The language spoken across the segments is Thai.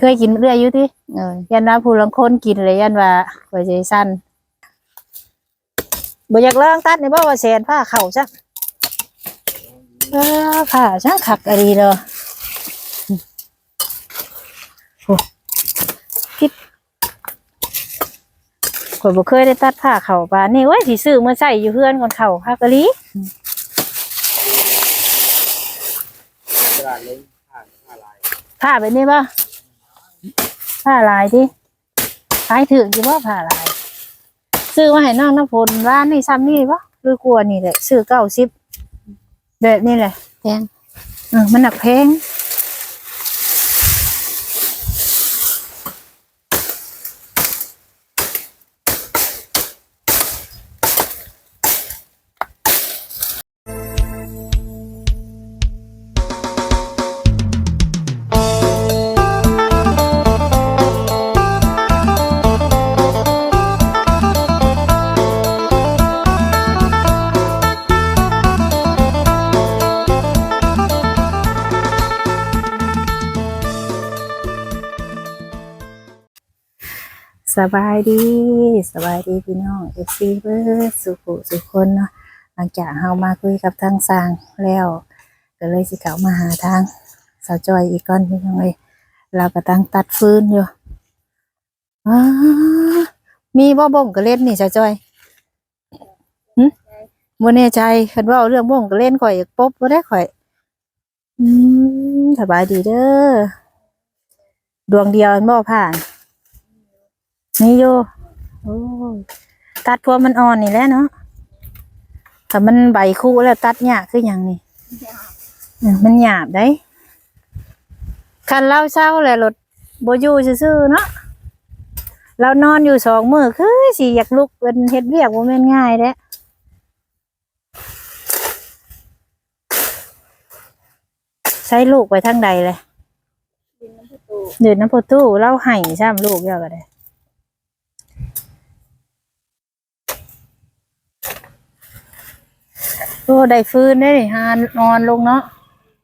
เคยกินเรื่อยอยู่ติเออยันว่าผู้ลังคนกินเลยยันว่าหัวใจสั้นบ่อยากลองตัดในี่บ่ว่าแสนผ้าเข่าซะเออผ้าช่างขักอะไรเด้อโอ้คิดข่อยบ่เคยได้ตัดผ้าเข่าปานนี่เว้ยสิซื้อมาใส่อยู่เฮือนก่อนเข่าผ้ากะลีกระดาเลยผ่านผ่าลายผ้าแบบนี้ป่ะ ผ้าลายที่ขายถึงจีบ่ผ้าลาย ซื้อมาให้น้องน้ำฝนร้านนี่ซ้ำนี่ป่ะหรือกลัวนี่แหละซื้อเก้าสิบแบบนี้แหละแพงเออมันหนักแพง สบายดีสบายดีพี่น้องเอฟซีเบิร์ดสุขุสุขคนเนาะหลังจากเฮามาคุยกับทางสร้างแล้ว ก็เลยสิเขามาหาทางสาวจอยอีกก้อนพี่น้องเลยเราก็ตั้งตัดฟืนอยู่มีบ่บ่งก็เล่นนี่สาวจอยหึบ่แน่ใจคันว่าเอาเรื่องบ่งก็เล่นข่อยอยากปบบ่ได้ข่อย อืมสบายดีเด้อดวงเดียวมันบ่ผ่าน นี่อยู่โอ้ยตัดพวกมันอ่อนนี่แหละเนาะแต่มันใบคู่แล้วตัดยากคืออย่างนี้เออมันหยาบได้คันเล่าเศร้าแหละรถโบอยู่ซื่อๆเนาะเรานอนอยู่สองมือคือสิอยากลุกเป็นเฮ็ดเวียกบ่แม่นง่ายเด้ใช้ลูกไปทางใดเลยเดินน้ำประตูเล่าให้ซ้ำลูกเยอะก็ได้ โอ้ได้ฟืนได้นี่หานนอนลงเนาะ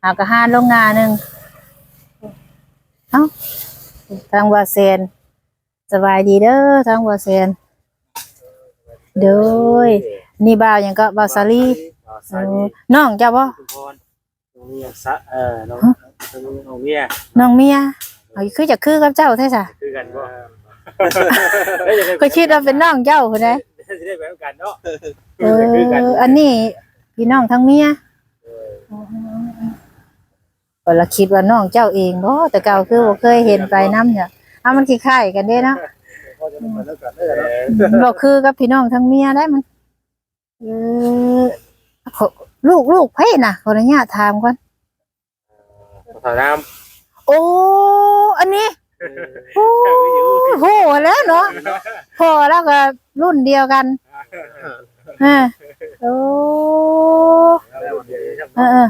หากระหานลงงาหนึ่งเอ้าทางวาเซนสบายดีเด้อทางวาเซนเด้ยนี่บ่าวหยังก็บ่าวสาลีสาโอ้ลีน้องเจ้าบ่ทุกคนน้องเมียสะเออน้องน้องเมียน้องเมียเอาคือจะคือกับเจ้าแท้ซะคือกันบ่ก็คิดว่าเป็นน้องเจ้าคนใดจะได้แบบกันเนาะเอออันนี้ พี่น้องทั้งเมียก็ละคิดว่าน้องเจ้าเองบ่แต่เก่าคือบ่เคยเห็นไปน้ำเนี่ยเอามันคล้ายๆกันเด้เนาะก็จะมาแล้วกันเด้อบ่คือกับพี่น้องทั้งเมียได้มันเออลูกลูกไผน่ะขออนุญาตถามก่อนสาวน้โอ้อันนี้โอ้โหแล้วเนาะพอแล้วก็รุ่นเดียวกัน ฮะโอ้เออเออ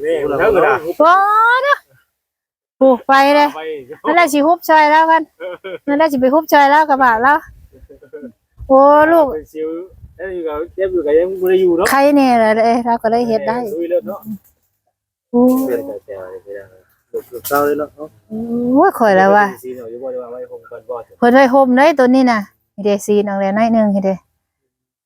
ำนี่เท่ากันนะว้าเนาะปลูกไปเลยไปนั่นแหละสิฮุบชอยแล้วกันนั่นแหละสิไปฮุบชอยแล้วกระบะแล้วโอ้ลูกเป็นซิวแล้วอยู่กับเจ็บอยู่กับยังบ่ได้อยู่เนาะใครเนี่ยเลยเราก็ได้เฮ็ดได้ลุยเลิศเนาะโอ้เป็นแต่แต่ลูกเศร้าเลยเนาะโหข่อยแล้วว่าซีเนาะอยู่บ่ได้ว่าไว้คงกันบ่เพิ่นไว้ห่มได้ตัวนี้น่ะเฮ็ดได้ซีนเอาแล้วหน่อยหนึงเฮ็ดได้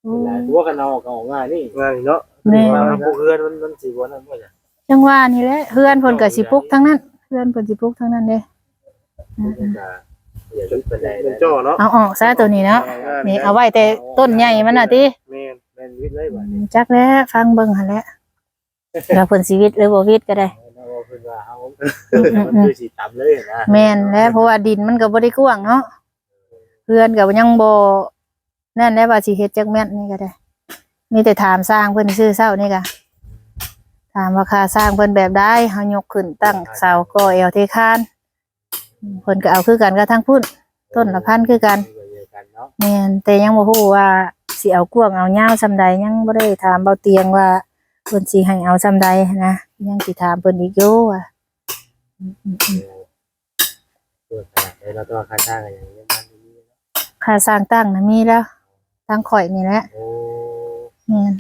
โอ้ตัวกันเอาก็ออกง่ายนี่ง่ายเนาะแม่พวกเพื่อนมันมันสิบ่นั่นบ่จ้ะจังว่านี่แหละเฮือนเพิ่นก็สิปลุกทั้งนั้นเฮือนเพิ่นสิปลุกทั้งนั้นเด้อย่าลึกเป็นเป็นจ่อเนาะเอาออกซะตัวนี้เนาะนี่เอาไว้แต่ต้นใหญ่มันน่ะติแม่นแม่นวิทย์เลยบ่จักแล้วฟังเบิ่งหั่นแหละแล้วเพิ่นชีวิตหรือบ่วิตก็ได้เนาะเพิ่นว่าเฮามันคือสิตำเลยนะแม่นแล้วเพราะว่าดินมันก็บ่ได้กว้างเนาะเพื่อนก็ยังบ่ นั่นแหละว่าสิเฮ็ดจักแม่นนี่ก็ได้ มีแต่ถามสร้างเพิ่นซื้อเซานี่ก็ถามว่าค่าสร้างเพิ่นแบบใดเฮายกขึ้นตั้งเสาก่อแอวเทคานเพิ่นก็เอาคือกันกับทางพุ่นต้นละพันคือกันกันเนาะแม่นแต่ยังบ่ฮู้ว่าสิเอากว้างเอายาวซำใดยังบ่ได้ถามเบาเตียงว่าเพิ่นสิให้เอาซำใดนะยังสิถามเพิ่นอีกอยู่ว่าตัวขนาดแล้วก็ค่าจ้างอย่างนี้มันมีค่าสร้างตั้งนะมีแล้ว ตั้งข่อยนี่แหละโอ้แม่น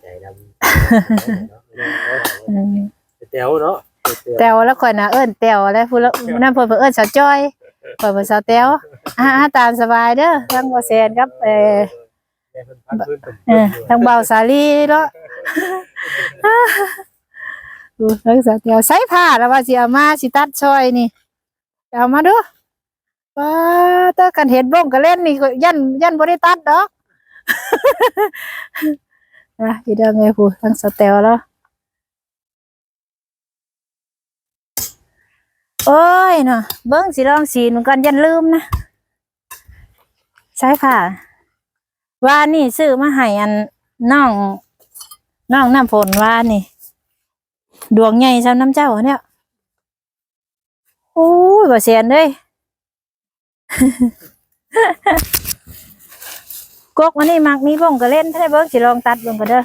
ใจดำอืมแต๋วเนาะแต้วแล้วข่อยน่ะเอิ้นแต้วแล้วผู้ละนั่นเพิ่นเพิ่นเอิ้นสาวจ้อยข่อยเพิ่นสาวแต้วอ่าๆตามสบายเด้อทั้งบ่แซนกับเอ่อแม่เพิ่นพักพื้นเพิ่นเออทั้งเบาสาลีเนาะดูทั้งสาวแต้วใส่ผ้าแล้วว่าสิเอามาสิตัดซอยนี่เอามาดู ว้าถ้ากันเห็นบ้งก็เล่นนี่ก็ยันยันบ่ได้ตัดดอกนะอยู่เด้อแม่ผู้ทั้งสาวแต้วแล้วโอ้ยเนาะเบิ้งสิลองสีมันก่อนยันลืมนะใช่ค่ะ ว่านี่ซื้อมาให้อันน้องน้องน้ำฝนว่านี่ ดวงใหญ่ซ้ำน้ำเจ้าเนี่ยโอ้ยบ่เสียนเลย กกมันนี่มักมีบ้งก็เล่นถ้าได้เบิ้งสิลองตัดเบิ้งก็เด้อ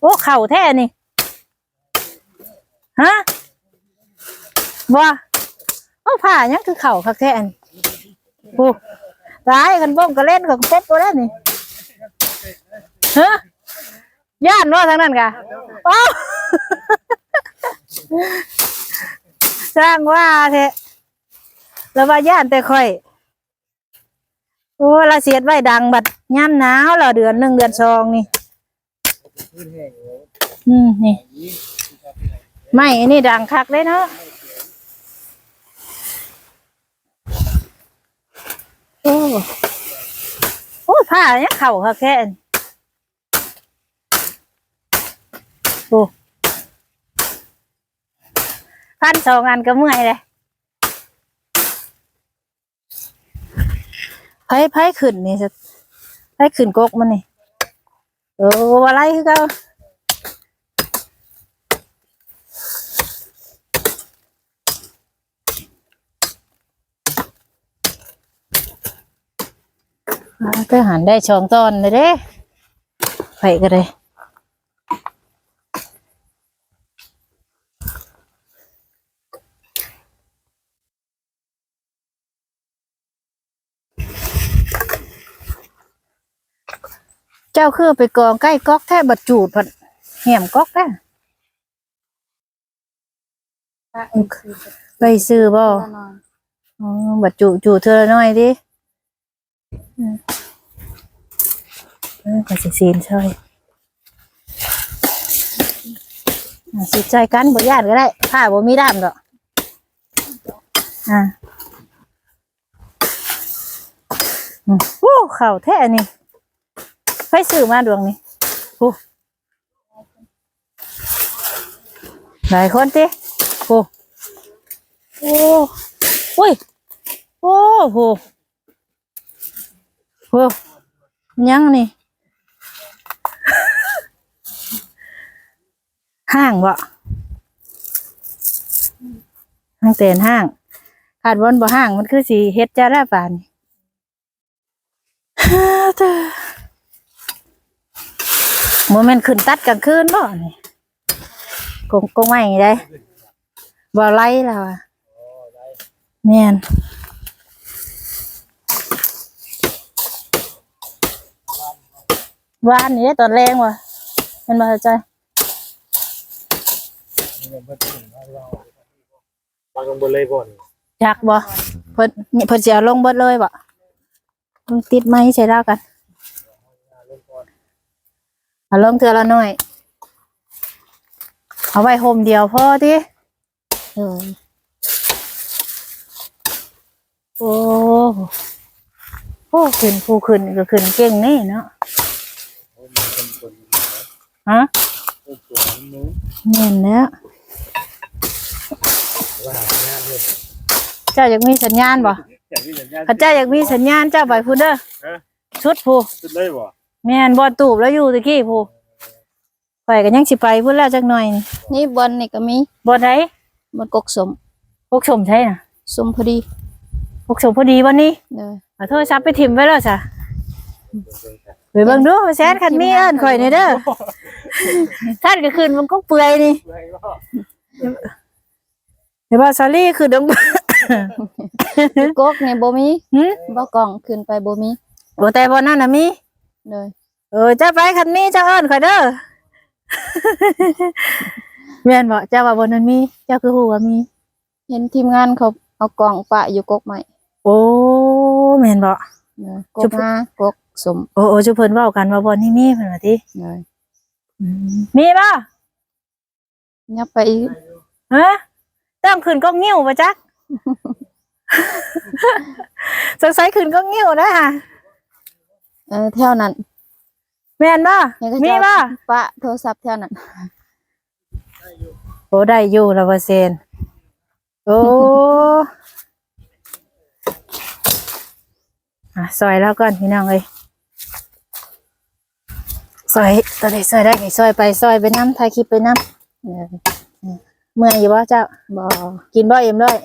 โอ้เข่าแท้นี่ฮะว่าเอาผ้ายังคือเข่าคักแท้นโอ้ตายกันบ้องก็เล่นกับบตัวแล้วนี่ฮะย่านว่าทางนั้นกะอ้สร้างว่าเทะ แล้วว่าย่านแต่ค่อย โอ้ละเสียดไว้ดังบัดย่ำหนาวเหรอเดือนหนึ่งเดือนสองนี่ อืมนี่ ไม่อันนี้ดังคักเลยเนาะโอ้โอ้ผ้าเนี่ยเข่าค่ะแค่โอ้พันสองอันก็เมื่อยเลย ไพ่ไพ่ขึ้นนี่จะไพ่ขึ้นกกมันนี่เอออะไรคือเขาก็หันได้ช่องตอนเลยเด้ไปก็เลย เจ้าคือไปกองใกล้ก๊อกแท้บัดจูดผัดแหมก๊อกแท้ไปซื้อบ่อ๋อบัดจูจูเธอหน่อยดิอืมเออก็สิซีนช่วยสิใจกันบ่ญาติก็ได้ผ้าบ่มีด้ามดอกอ่าโอ้เข่าแท้นี่ ไปซื้อมาดวงนี้โอ้หลายคนติโอ้โอ้โอ้ยโอ้โหโอ้ยังนี่ ห้างบ่ห้างเต็นห้างขาดบนบ่ห้างมันคือสีเฮ็ดจ้าได้ป่านนี่ฮ่าเด้อ โมเมนต์ขึ้นตัดกลางคืนบ่นี่กงกงไม่ได้บ่ไล่แล้วอะแม่นวานนี่ได้ตอนแรงว่ะเป็นมาใจวางลงบนเลยก่อนอยากบ่เพิ่นเพิ่นสิเอาลงเบิดเลยบ่เพิ่นติดไม้ใช้แล้วกัน เอาลงเทื่อละหน่อย เอาไว้โฮมเดียวพอติเออโอ้โอ้ขึ้นผู้ขึ้นก็ขึ้นเก่งนี่เนาะฮะแม่นแล้วว่าหน้าเพิ่นเจ้าอยากมีสัญญาณบ่อย่างที่สัญญาณข้าเจ้าอยากมีสัญญาณเจ้าไปพูดเด้อฮะชุดผู้สุดเลยบ่ แม่นบ่ตูบแล้วอยู่ตะกี้ผู้ไปกันยังสิไปพูดแล้วจักหน่อยนี่นี่บอลนี่ก็มีบ่ได้บอลกกสมพวกชมใช่น่ะสมพอดีพวกชมพอดีวันนี้เลยเอาโทรศัพท์ไปถิ่มไว้แล้วจ้ะไปเบิ่งดูแซนคันมีเอิ้นข่อยนี่เด้อท่านก็ขึ้นมันก็เปื่อยนี่เพื่อบ่เดี๋ยวว่าซาลี่คือดง กกนี่บ่มีหึ บ่กล่องขึ้นไปบ่มี บ่แต่บ่นั่นน่ะมี เลย เออจะไปคันนี้เจ้าเอิ้นข่อยเด้อแม่นบ่เจ้าว่าบนนั้นมี เจ้าคือฮู้ว่ามี เห็นทีมงานเขาเอากล่องปะอยู่กกใหม่โอ้แม่นบ่เนยกจุ๊กบหากกสมโอ้โอ้จุเพิ่นเว้ากันว่าบ่นี่มีเพิ่นว่าติเนยมีบ่ยับไปอีกฮะต้องขึ้นก็งิ้วบ่จักสงสัยขึ้นก็งิ้วนะฮะ เออแถวนั้นแม่นบ่ยังก็มีจะบ่ปะโทรศัพท์แถวนั้นโอ้ได้อยู่ละเปอร์เซ็นต์โอ้อะซอยแล้วก่อนพี่น้องเอ้ยซอยตอนนี้ซอยได้ไงซอยไปซอยไปน้ำถ่ายคลิปไปน้ำเนยเมื่อยอยู่บ่เจ้า บ่กินบ่เอ็มด้วย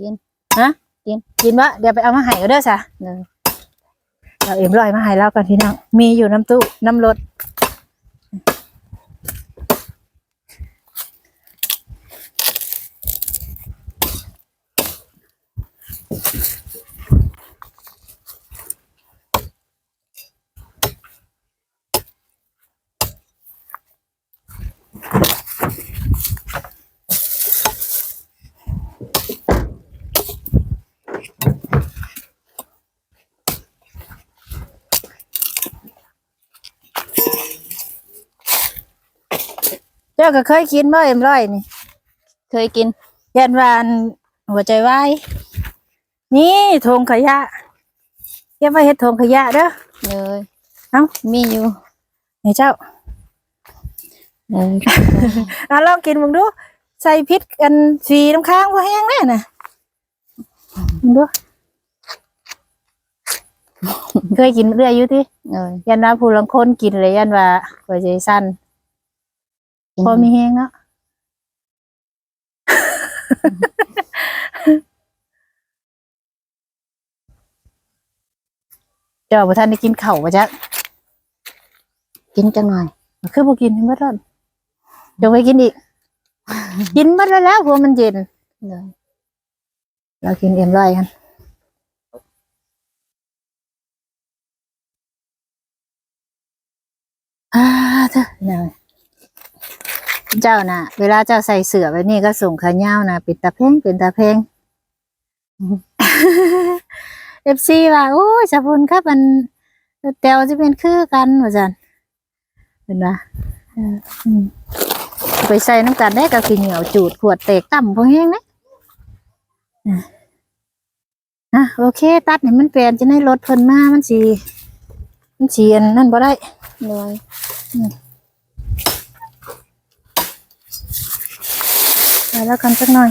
กิน ฮะ กิน กินบ่เดี๋ยวไปเอามาให้ก็เด้อจ้ะเนย เอาเอ็มร้อยมาให้แล้วกันพี่น้องมีอยู่น้ำตู้น้ำรถ จ้าก็เคยกินบ่เอ็มร้อยนี่ เคยกินยันวาอันหัวใจวายนี่ทงขยะเก็บไว้เฮ็ดทงขยะเด้อเนยเอ้ามีอยู่นี่เจ้าเนยอะลองกินมึงดู ใส่พริษกันสีน้ำค้างพอแห้งแน่น่ะมึงดูเคยกินเรื่อยอยู่ที่เนยยันว่าผู้ลังคนกินเลยยันว่าหัวใจสั้น พอมีแห้งเนาะเจ้าบ่ทันได้กินข้าวบ่จ๊ะกินจังหน่อยคือบ่กินให้เบิดแล้วเดี๋ยวไปกินอีก กินเบิดแล้วแล้วเพราะมันเย็นเนยเรากินเอ็มร้อยกันอ่าเถอะเนย เจ้าน่ะ เวลาเจ้าใส่เสือแบบนี้ก็ส่งขายาวนะเป็นตาเพงเป็นตาเพงเอฟซีว่าโอ้ยสะพุนครับมันเตวจะเป็นคือกันว่าจันเป็นว่าเอออืมไปใส่น้ำกันได้ก็คือเหนียวจูดขวดเตกต่ำพอแห้งนะอะโอเค ตัดให้มันเปลี่ยนจะได้รถเพิ่นมามันสีมันสีอันนั่นบ่ได้เนย ไปแล้วกันสักหน่อย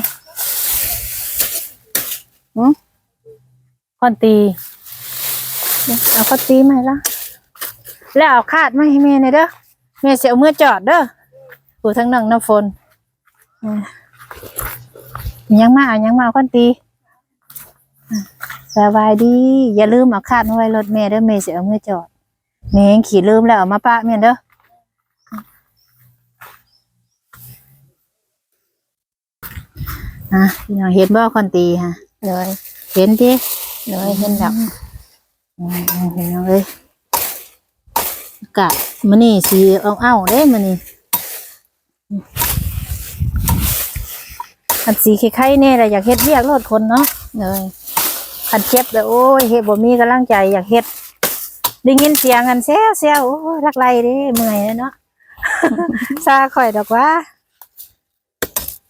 หืมคอนตีเดี๋ยวเอาคอนตีมาให้ละแล้วเอาคาดมาให้แม่หน่อยเด้อแม่เสียวเมื่อจอดเด้อผู้ทั้งนังน้ำฝนยังมาเอายังมาเอาคอนตีสบายดี อย่าลืมเอาคาดมาไว้รถเมย์เด้อเมย์เสียวเมื่อจอดเมย์ขี่ลืมแล้วเอามาปะเมยนเด้อ อะพี่น้องเห็นบ่คอนตีฮะเนยเห็นดิเนยเห็นแล้วอืมอืมเห็นเอาเลยอากาศมันนี่สีเอาเอ้าๆเด้มันนี่อืมอันสีไข่ๆเนี่ยแหละอยากเฮ็ดเรียกรถคนเนาะเนยคันเจ็บแล้วโอ้ยเฮ็ดบ่มีกำลังใจอยากเฮ็ดได้ยินเสียงกันแซวแซวโอ้ยรักไรเด้เมื่อยแล้วเนาะซาข่อยดอกว่า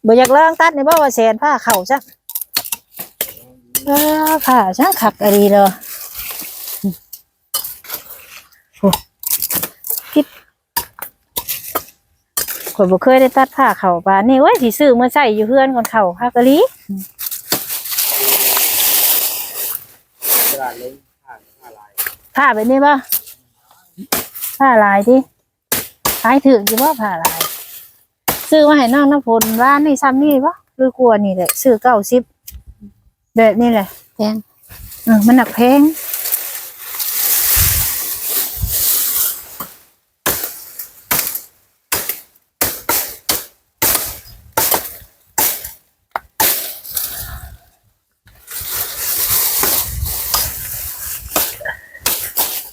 บ่อยากลองตัดในบ่ว่าแสนผ้าเข่าซะเออผ้าจังคักอะดีเด้อโอ้คิดข่อยบ่เคยได้ตัดผ้าเข่าปานนี่เว้ยสิซื้อมาใส่อยู่เฮือนก่อนเข่าคักอะลีตลาเลยผ่านผ่านลายผ้าแบบนี้ป่ผ้าลายที่ขายถึงจีป่ะผ้าลาย ซื้อมาให้น้องน้ำพลร้านนี่ซ้ำนี่ป่ะหรือกลัวนี่แหละซื้อเก้าสิบแบบนี้แหละแพงเออมันหนักแพง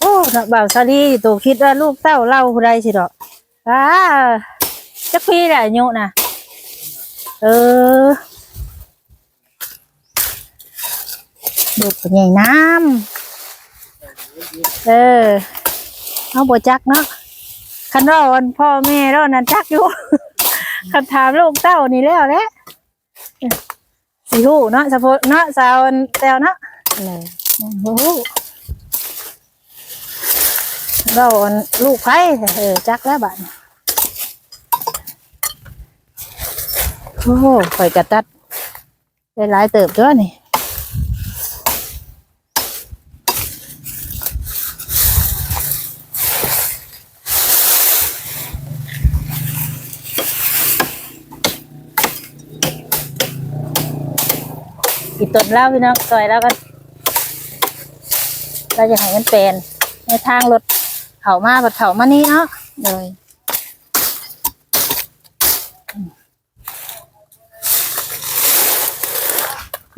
โอ้นักบ่าวซาลีตัวคิดว่าลูกเต้าเล่าผู้ใดสิดอกอ้า จักพี่แหละอายุน่ะเออลูกเป็นใหญ่น้ำเออเอาบ่จักเนาะคันเราวันพ่อแม่เรานั่นจักอยู่ คันถามลูกเต้านี่แล้วแหละสิฮู้เนาะสะโพเนาะสาวอันแต้วเนาะเลยโอ้โหเราอันลูกไผ่เออจักแล้วบัดนี้ โอ้ข่อยกระตัด ได้หลายเติบตัวยนี่อีต้นแล้วพี่น้องซอยแล้วกันเราจะให้มันเป็นในทางรถเขามาบัดเขามานี่เนาะเลย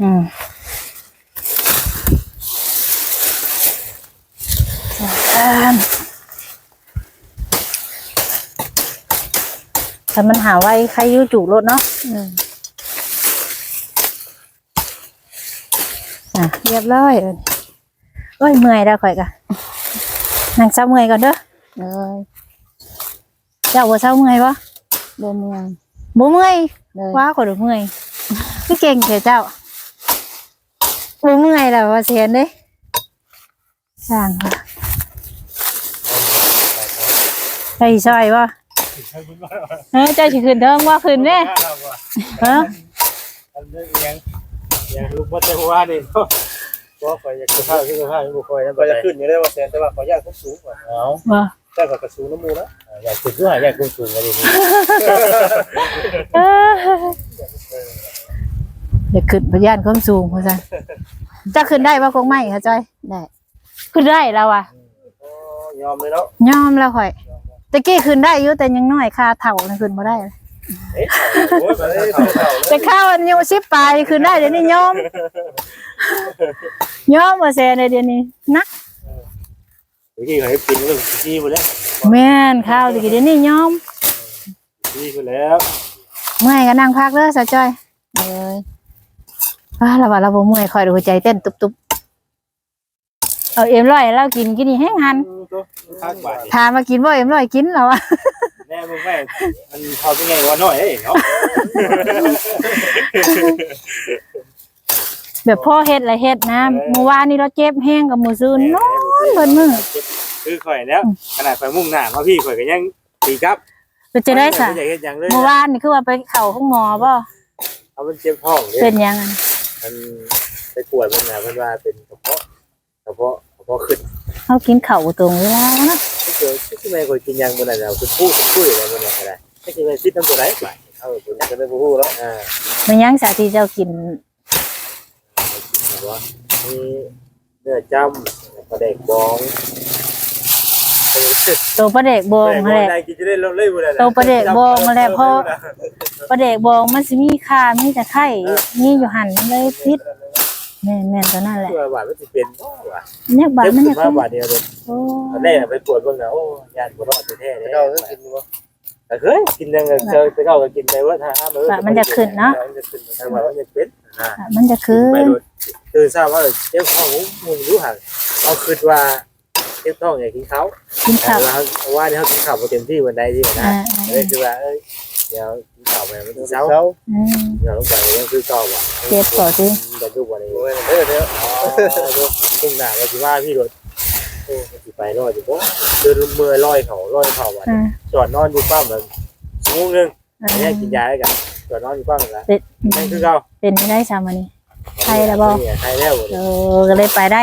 อืมสำคัญถ้ามันหาไว้ใครอยุ่จูรถเนาะเลยอะเรียบร้อยเลยโอ้ยเมื่อยแล้วข่อยกะนั่งเช้าเมื่อยก่อนเด้อเลยเจ้าว่าเช้าเมื่อยปะบ่เมืองบ่เมื่อยเลย ว้าข่อยดูเมื่อย พี่เก่งเถอะเจ้า บ่เมื่อยแล้วว่าเสียนเด้สร้างค่ะใช่ซอยปะเออเจ้าสิขึ้นเทิงว่าขึ้นเด้เอออันนี้ยังยังลูกบ่ได้ว่านี่เนาะบ่ค่อยอยากกินข้าวกินข้าวบ่ค่อยนะก็บ่จะได้ขึ้นอยู่ได้ว่าแซนแต่ว่าขอยากขึ้นสูงกว่าเอาว่าแต่ก็กระสูงน้ำมูนะอยากกินคือหาอยากกินสูงกันดิเออเดี๋ยวขึ้นพยานความสูงว่าซั่น จะขึ้นได้ว่าคงไม่ค่ะจอยได้ขึ้นได้แล้วอะอ๋อยอมเลยเนาะยอมแล้วข่อยตะกี้ขึ้นได้อยู่แต่ยังน้อยค่าเถ่านะขึ้นมาได้เลยเอ๊ะโอ้ยมาเลยเท่าๆแต่ข้าวอายุสิบปลายขึ้นได้เดี๋ยวนี้ยอมยอมมาแซ่ในเดี๋ยวนี้นักเมื่อกี้เขาให้กินเรื่องจี้หมดแล้วแม่นข้าวตะกี้เดี๋ยวนี้ยอมจี้หมดแล้ว เมื่อยก็นั่งพักเด้อสาวจอยเลย ว่าเราว่าเราบ่เมื่อยคอยดูหัวใจเต้นตุบๆเอาเอ็มร้อยเรากินกินนี่แห้งหันข้างบาทามมากินบ่เอ็มร้อยกินแล้วอะแน่มึงแม่มันพอเป็นไงวะน้อยเอ้ยเนาะแบบพ่อเฮ็ดอะไรเฮ็ดนะเมื่อวานนี้เราเจ็บแห้งกับมือซื้อนอนเบิดมือคือข่อยแล้วขนาดข่อยมุ่งหน้ามาพี่ข่อยก็ยังตีกับเป็นจะได้สะเฮ็ดหมื่อวานนี่คือว่าไปเข้าห้องหมอบ่เอามันเจ็บท้องเป็นยังไง มันไปตรวจมันนะเพิ่นว่าเป็นกระเพาะกระเพาะกระเพาะขึ้นเฮากินข้าวตรงเวลาเนาะไม่เคยที่แม่เคยกินยังบ่ได้แล้วคือพูดคุยอะไรบ่ได้ก็ได้ไม่เคยคิดนำตัวไหนไปเอาตัวนี้ก็ได้บ่ฮู้แล้วอ่ามันยังสาที่เจ้ากินว่ามีเนื้อจ้ำปลาแดกบองเออ ตัวปลาเด็กบองปลานั่นแหละได้กินจะได้เลยบ่ได้ตัวปลาแดกบองนั่นแหละเพราะปลาเด็กบองมันสิมีค่ามีแต่ไข่มีอยู่หั่นมันเลยพิษแม่นแม่นตัวนั่นแหละตัวบาทมันสิเป็นบ่วะเนี่ยบาดเจ็บมันสิเนี่ยมาบาทเดียวเลยโอ้ตอนแรกไปปวดเบิ่งน่ะโอ้ยานบ่รอดแท้ๆเด้เจ้าต้องกินบ่แต่เคยกินยังเจอไปเก่าก็กินไปว่าถ้าอ้ามื้อมันจะขึ้นทางว่ามันจะเป็นอ่าบาดมันจะคืไปนโดนตื่นเช้าว่าเจ็บท้องมึงรู้ห่างเอาคิดว่า เจ็บท้องอยากกินข้าวกินข้าวว่าว่านี่เขากินข้าวบ่เต็มที่วันใดที่นะอ่าเลยคือว่าเอ้ยเดี๋ยวกินข้าวไปมันต้องเช้าเขาอืมเดี๋ยวลงไปยังคือเก่าว่ะเจ็บก่อนสิจะดูวันนี้โอ้ยเด้อเด้ออ๋อพุ่งหน้าก็สิว่าพี่รถโอ้สิไปรอดอยู่บ่เดินมือลอยเขาลอยเขาว่ะอ่าจอดนอนอยู่ป้ามแบบชั่วโมงนึงอ่าแยกกินยาให้กันจอดนอนอยู่ป้ามแล้วเป็นนั่นคือเก่าเป็นไม่ได้ซ้ำอันนี้ ใครล่ะบ่ใครแล้วเออก็เลยไปได้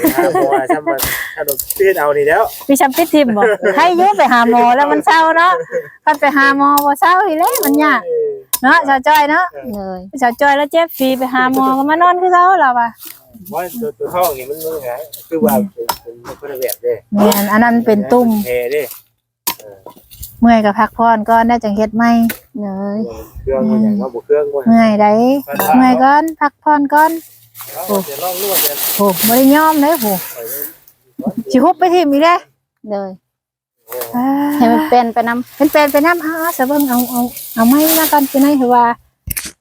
ไปหาหมอถ้ามันถ้าโดนเพื่อนเอานี่แล้วพี่ชัมพิดทิมบอกให้อยุ่ไปหาหมอแล้วมันเศร้าเนาะพันไปหาหมอบ่เศร้าอีแล้วมันยากเนาะสาวจ้อยเนาะเลยสาวจ้อยแล้วเจ็บฟรีไปหาหมอก็มานอนคือเก่าแล้วว่ะว่าตัวตัวท้องนี่มันมันไงคือว่าเป็นเป็นคนละแบบเด้แม่นอันนั้นเป็นตุ่มเทเด้ เมื่อยก็พักผ่อนก่อนได้จังเฮ็ดใหม่เลยเครื่องมันอย่างว่าบุเครื่องบ่เมื่อยได้เมื่อยก่อนพักผ่อนก่อนเดี๋ยวลองนวดเดี๋ยวโอ้บ่ได้ยอมเลยโหสิฮุบไปทิมอีกแล้วเลยอ่าให้มันเป็นไปนำเป็นแฟนไปน้ำเอาเอาสะเบิ่งเอาเอาเอาไม้มาก่อนสิไหนคือว่า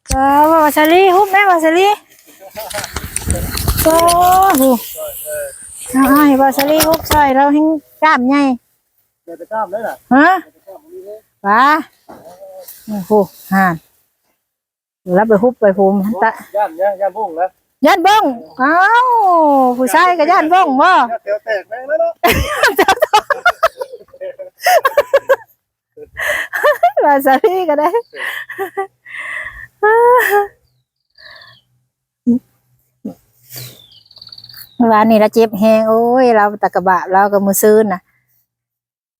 เออว่าซาลีฮุบแม่ว่าซาลีโอ้โหเอาให้ว่าซาลีฮุบซอยเราให้กล้ามใหญ่เดี๋ยวจะกล้ามได้น่ะฮะ จะกล้ามนี้เลยป้าโอ้โหห่านรับไปฮุบไปภูมิตะย่านย่านย่านพุ่งนะย่านบ้องเอ้าผู้ชายก็ย่านบ้องบ่ย่านเตียวแตกแม่งแล้วเนาะว่าซาลีก็ได้เมื่อวานนี้เราเจ็บแฮงโอ้ย เราตะกะบะเราก็มือซื้อน่ะเพราะ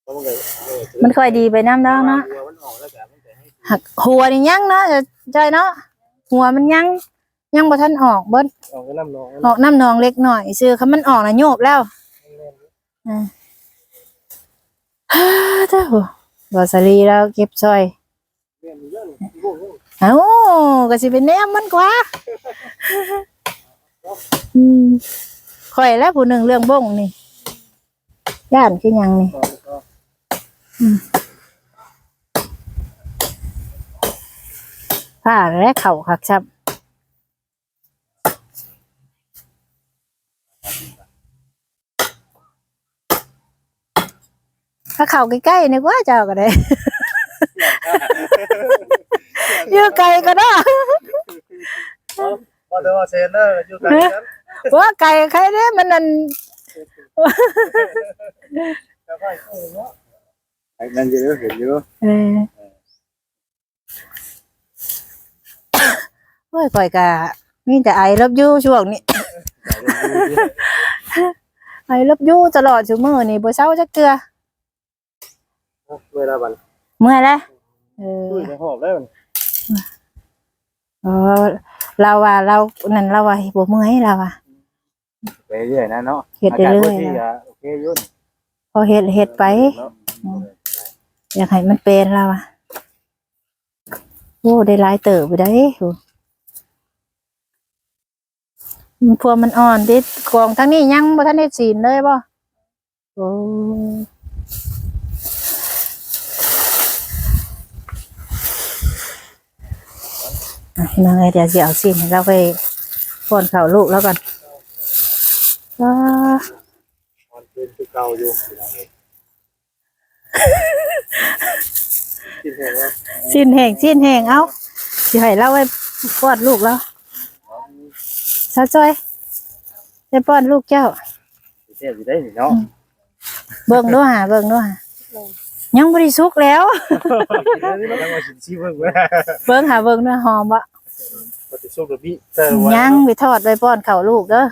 มันก็เออมันค่อยดีไปน้ำน้องเนาะหัวมันออกแล้วแต่มันจะให้หักหัวนี่ยังเนาะจะใจเนาะหัวมันยังยังบ่ทันออกเบิดออกไปน้ำนองออกน้ำนองเล็กหน่อยซื้อคำมันออกน่ะโยบแล้วอ่าฮ่าเจ้าบ่สลีแล้วเก็บซอยเรียนเยอะนี่พุ่งพุ่งเอ้าก็สิเป็นแนมมันกว่าอืมข่อยแล้วผู้หนึ่งเรื่องบ้งนี่ย่านคือหยังนี่ต่อต่อ ผ้าและเข่าคักครับถ้าเข่าใกล้ๆนี่กว่าเจ้าก็ได้อยู่ไกลก็ได้พอเดี๋ยวเซนเนอร์อยู่กันนั้นว่าไก่ใครเนี่ยมันนั่นจะ ไปพุ่งเนาะไอ้นั่นเยอะเห็นเยอะเออโอ้ยก่อยกะมีแต่ไอรับยูช่วงนี้ ไอรับยูตลอดชั่วมือนี่บ่เช้าจักเทื่อเวลาบันเมื่อยแล้วเออตุ้ยในหอบได้มันเออเราว่าเรานั่นเราว่าบ่เมื่อยเราว่าไปเรื่อยนะเนาะเฮ็ดเรื่อยๆที่นะโอเคยุ่นพอเฮ็ดเฮ็ดไป อยากให้มันเป็นเราอะโอ้ได้หลายเติบไปได้พวมันอ่อนดิกองทั้งนี้ยังบ่ทันได้สีนเลยบ่โอ้อะพี่น้องเอ้ยเดี๋ยวสิเอาสีนเราไปป้อนข้าวลูกแล้วก่อนว้ามันเป็นคือเก่าอยู่ กินเห็นว่าสิ้นแห้งสิ้นแห้งเอ้าสิให้เราไปป้อนลูกแล้วซาจ้อยไปป้อนลูกเจ้าเจ็บอยู่ได้เนาะเบิ่งดูหาเบิ่งดูหายังบ่ได้สุกแล้วแล้วมาชิมชิมเพิ่งเว้ยเบิ่งหาเบิ่งดูหอมบ่ปฏิสุกกับพี่แต่ว่ายังไปทอดไว้ป้อนข้าวลูกเด้อ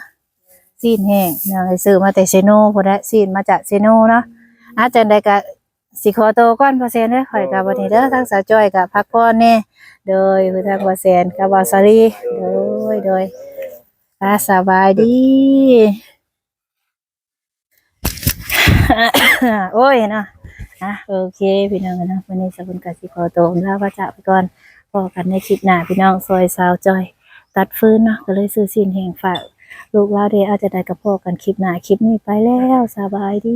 ซีนแห้งนางไปซื้อมาแต่เซโนพุ่นแหละซีนมาจากเซโนเนาะอาจังไดก็ สิขอโตวก่อนเปอร์เซ็นต์เด้อข่อยก็บ่นี้เด้อทางสาวจ้อยก็พักผ่อนแน่โดยคือทางเปอร์เซ็นต์ก็บ่สารีโดยโดยอ่าสบายดี โอ้ยเนาะอะโอเคพี่น้องเนาะวันนี้สกุลกสิขอโตวลาพระจากไปก่อนพอกันในคลิปหน้าพี่น้องซอยสาวจอย ตัดฟื้นเนาะก็เลยซื้อสินแห่งฝากลูกลาเดอาจจะได้กับพ่อกันคลิปหน้าคลิปนี้ไปแล้วสบายดี